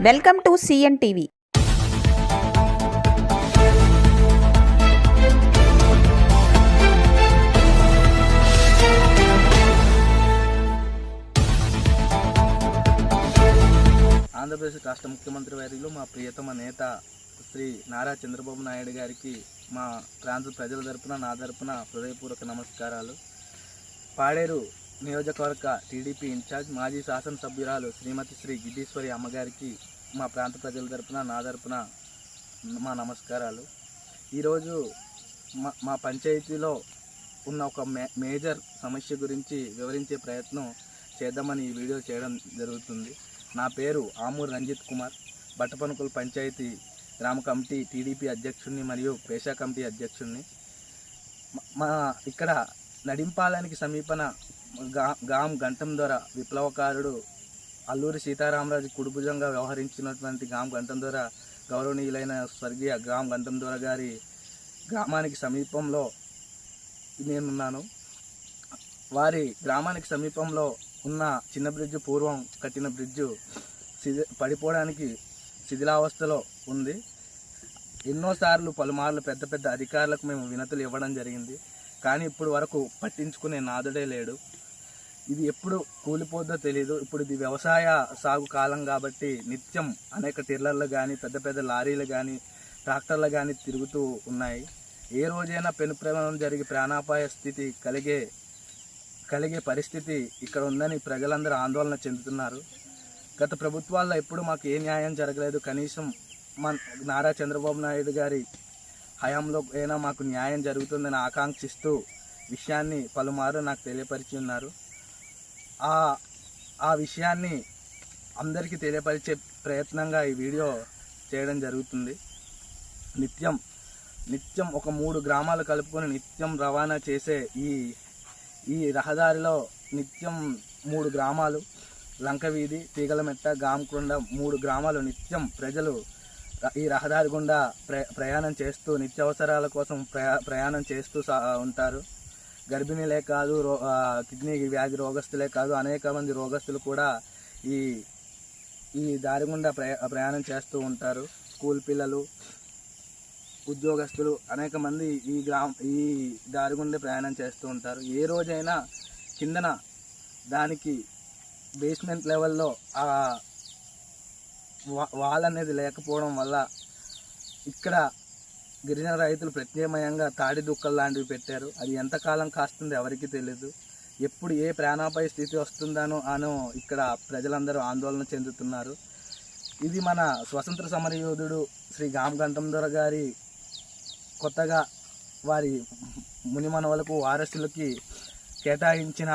Welcome to CN TV Andhra Pradesh రాష్ట్ర ముఖ్యమంత్రి వారిలో మా ప్రియతమ నేత శ్రీ నారా చంద్రబాబు నాయుడు గారికి మా ప్రాంత ప్రజల తరపున నా తరపున హృదయపూర్వక నమస్కారాలు. పాడేరు నియోజకవర్గ టీడీపీ ఇన్ఛార్జ్ మాజీ శాసనసభ్యురాలు శ్రీమతి శ్రీ గిడ్డీశ్వరి అమ్మగారికి మా ప్రాంత ప్రజల తరపున నా తరపున మా నమస్కారాలు. ఈరోజు మా మా పంచాయతీలో ఉన్న ఒక మే మేజర్ సమస్య గురించి వివరించే ప్రయత్నం చేద్దామని ఈ వీడియో చేయడం జరుగుతుంది. నా పేరు ఆమూర్ రంజిత్ కుమార్. బట్టపనుకుల పంచాయతీ గ్రామ కమిటీ టీడీపీ అధ్యక్షుడిని మరియు పేషా కమిటీ అధ్యక్షుడిని మా ఇక్కడ నడింపాలానికి సమీపన గా గాం గంటం ద్వారా విప్లవకారుడు అల్లూరి సీతారామరాజు కుడుభుజంగా వ్యవహరించినటువంటి గాం గంటం ద్వారా గౌరవనీయులైన స్వర్గీయ గాం గంటం ద్వారా గారి గ్రామానికి సమీపంలో నేనున్నాను. వారి గ్రామానికి సమీపంలో ఉన్న చిన్న బ్రిడ్జ్ పూర్వం కట్టిన బ్రిడ్జ్ శిథి పడిపోవడానికి శిథిలావస్థలో ఉంది. ఎన్నోసార్లు పలుమార్లు పెద్ద పెద్ద అధికారులకు మేము వినతులు ఇవ్వడం జరిగింది. కానీ ఇప్పుడు వరకు పట్టించుకునే నాదుడే లేడు. ఇది ఎప్పుడు కూలిపోద్దో తెలియదు ఇప్పుడు ఇది వ్యవసాయ సాగు కాలం కాబట్టి నిత్యం అనేక టిర్లర్లు కానీ పెద్ద పెద్ద లారీలు కానీ ట్రాక్టర్లు కానీ తిరుగుతూ ఉన్నాయి. ఏ రోజైనా పెను ప్రమాదం జరిగి ప్రాణాపాయ స్థితి కలిగే కలిగే పరిస్థితి ఇక్కడ ఉందని ప్రజలందరూ ఆందోళన చెందుతున్నారు. గత ప్రభుత్వాల్లో ఎప్పుడు మాకు ఏ న్యాయం జరగలేదు. కనీసం మన నారా చంద్రబాబు నాయుడు గారి హయాంలో అయినా మాకు న్యాయం జరుగుతుందని ఆకాంక్షిస్తూ విషయాన్ని పలుమారు నాకు తెలియపరిచి ఉన్నారు. ఆ ఆ విషయాన్ని అందరికీ తెలియపరిచే ప్రయత్నంగా ఈ వీడియో చేయడం జరుగుతుంది. నిత్యం నిత్యం ఒక మూడు గ్రామాలు కలుపుకొని నిత్యం రవాణా చేసే ఈ ఈ రహదారిలో నిత్యం మూడు గ్రామాలు లంకవీధి తీగలమెట్ట గామకొండ మూడు గ్రామాలు నిత్యం ప్రజలు ఈ రహదారి గుండా ప్ర ప్రయాణం చేస్తూ నిత్యావసరాల కోసం ప్రయా ప్రయాణం చేస్తూ సా- ఉంటారు. గర్భిణీలే కాదు రో కిడ్నీ వ్యాధి రోగస్తులే కాదు అనేక మంది రోగస్తులు కూడా ఈ ఈ దారి గుండా ప్రయా ప్రయాణం చేస్తూ ఉంటారు. స్కూల్ పిల్లలు ఉద్యోగస్తులు అనేక మంది ఈ గ్రామ ఈ దారి గుండా ప్రయాణం చేస్తూ ఉంటారు. ఏ రోజైనా కిందన దానికి బేస్మెంట్ లెవెల్లో ఆ వాల్ అనేది లేకపోవడం వల్ల ఇక్కడ గిరిజన రైతులు ప్రత్యామ్నాయంగా తాడి దుక్కలు లాంటివి పెట్టారు. అది ఎంతకాలం కాస్తుందో ఎవరికీ తెలియదు ఎప్పుడు ఏ ప్రాణాపాయ స్థితి వస్తుందనో అనో ఇక్కడ ప్రజలందరూ ఆందోళన చెందుతున్నారు. ఇది మన స్వతంత్ర సమరయోధుడు శ్రీ గామగంటంధర గారి కొత్తగా వారి మునిమనవలకు వారసులకి కేటాయించిన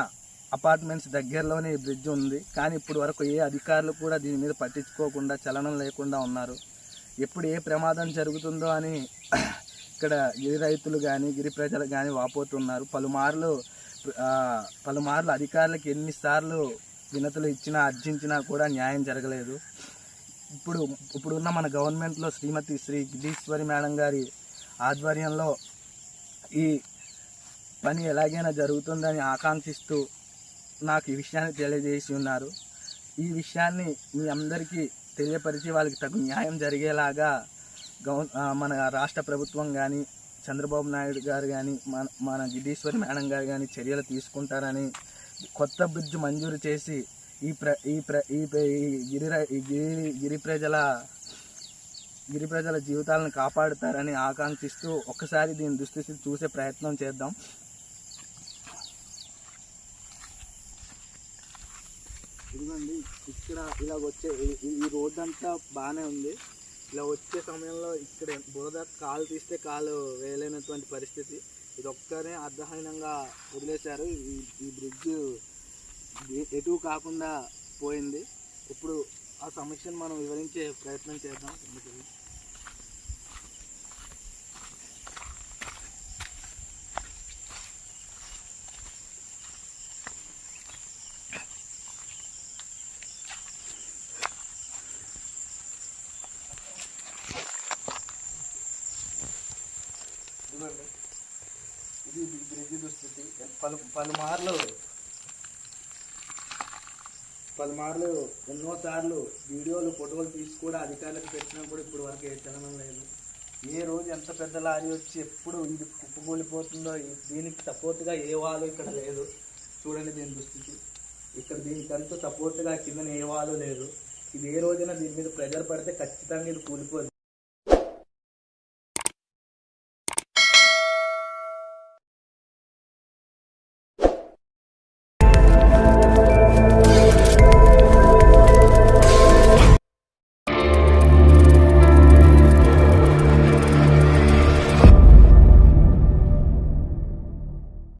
అపార్ట్మెంట్స్ దగ్గరలోనే ఈ బ్రిడ్జ్ ఉంది. కానీ ఇప్పుడు వరకు ఏ అధికారులు కూడా దీని మీద పట్టించుకోకుండా చలనం లేకుండా ఉన్నారు. ఎప్పుడు ఏ ప్రమాదం జరుగుతుందో అని ఇక్కడ గిరి రైతులు కానీ గిరి ప్రజలు కానీ వాపోతున్నారు. పలుమార్లు పలుమార్లు అధికారులకు ఎన్నిసార్లు వినతులు ఇచ్చినా అర్జించినా కూడా న్యాయం జరగలేదు. ఇప్పుడు ఇప్పుడున్న మన గవర్నమెంట్లో శ్రీమతి శ్రీ గిరీశ్వరి మేడం గారి ఆధ్వర్యంలో ఈ పని ఎలాగైనా జరుగుతుందని ఆకాంక్షిస్తూ నాకు ఈ విషయాన్ని తెలియజేసి ఉన్నారు. ఈ విషయాన్ని మీ అందరికీ తెలియపరిచి వాళ్ళకి తగు న్యాయం జరిగేలాగా గవ మన రాష్ట్ర ప్రభుత్వం కానీ చంద్రబాబు నాయుడు గారు కానీ మన మన గిరీశ్వరి మేడం గారు కానీ చర్యలు తీసుకుంటారని కొత్త బ్రిడ్జ్ మంజూరు చేసి ఈ ప్ర ఈ ప్ర ఈ గిరి గిరి గిరి ప్రజల గిరి ప్రజల జీవితాలను కాపాడుతారని ఆకాంక్షిస్తూ ఒక్కసారి దీని దుస్థితి చూసే ప్రయత్నం చేద్దాం. ఇదిగోండి ఇక్కడ ఇలా వచ్చే ఈ- రోడ్డు రోడ్ అంతా బాగానే ఉంది. ఇలా వచ్చే సమయంలో ఇక్కడ బురద కాలు తీస్తే కాలు వేయలేనటువంటి పరిస్థితి. ఇది ఒక్కనే అర్ధహీనంగా వదిలేశారు. ఈ ఈ బ్రిడ్జ్ ఎటు కాకుండా పోయింది. ఇప్పుడు ఆ సమస్యను మనం వివరించే ప్రయత్నం చేద్దాం. చూడండి. ఇది బ్రిడ్జి దుస్థితి పలు పలుమార్లు పలుమార్లు ఎన్నోసార్లు వీడియోలు ఫోటోలు తీసి కూడా అధికారులకు పెట్టినా కూడా ఇప్పుడు వరకు ఏ చలనం లేదు. ఏ రోజు ఎంత పెద్ద లారీ వచ్చి ఎప్పుడు ఇది కుప్పకూలిపోతుందో దీనికి సపోర్ట్గా ఏ వాళ్ళు ఇక్కడ లేదు. చూడండి దీని దుస్థితి. ఇక్కడ దీనికంతా సపోర్ట్గా కింద ఏ వాళ్ళు లేదు. ఇది ఏ రోజైనా దీని మీద ప్రెజర్ పడితే ఖచ్చితంగా ఇది కూలిపోదు.